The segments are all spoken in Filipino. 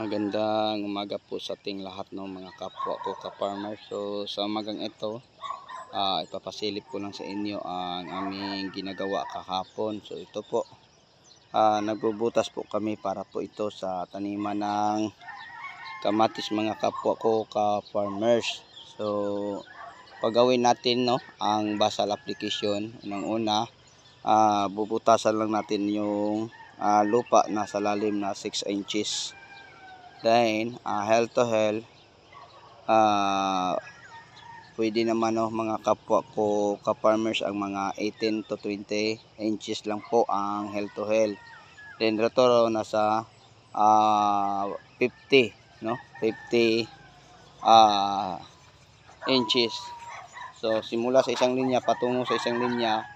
Magandang umaga po sa ating lahat ng mga kapwa ko ka-farmer. So sa umagang ito, ah, ipapasilip ko lang sa inyo ang aming ginagawa kahapon. So ito po, ah, nagbubutas po kami para po ito sa taniman ng kamatis mga kapwa ko ka-farmers. So pagawin natin no, ang basal application. Unang una, ah, bubutasan lang natin yung ah, lupa na sa lalim na 6 inches. Then, ah, health to health, ah, pwede naman no, mga kapwa ko ka-farmers ang mga 18 to 20 inches lang po ang health to health. Then, rotoro nasa ah, 50, no? 50 ah, inches. So, simula sa isang linya patungo sa isang linya,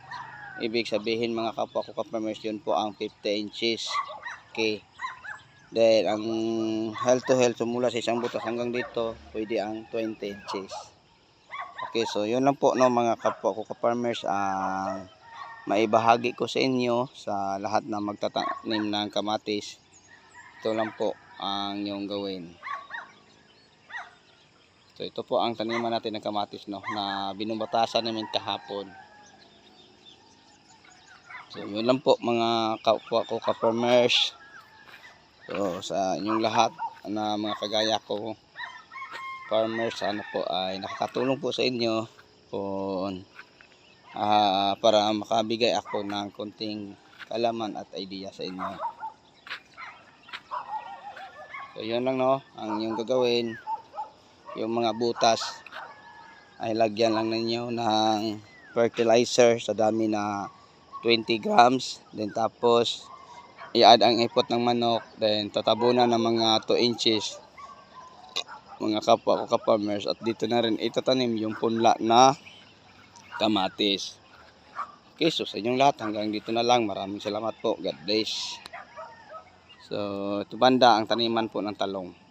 ibig sabihin mga kapwa ko ka-farmers yun po ang 50 inches. Okay. Then, ang health to health, mula sa isang butas hanggang dito, pwede ang 20 inches. Okay, so yun lang po no mga kapwa ko ka-farmers ang maibahagi ko sa inyo sa lahat na magtatanim ng kamatis. Ito lang po ang yung gawin. So ito po ang taniman natin ng kamatis no na binubatasan namin kahapon. So yun lang po mga kapwa ko ka-farmers. So sa inyong lahat na mga kagaya ko farmers sana po ay nakakatulong po sa inyo kung ah, para makabigay ako ng konting kalaman at idea sa inyo. So yun lang no, ang yung gagawin, yung mga butas ay lagyan lang ninyo ng fertilizer sa dami na 20 grams. Then tapos i-add ang ipot ng manok. Then tatabunan ng mga 2 inches mga kapwa ko ka-farmers at dito na rin itatanim yung punla na kamatis. Okay, so sa inyong lahat hanggang dito na lang. Maraming salamat po. God bless. So, ito banda ang taniman po ng talong.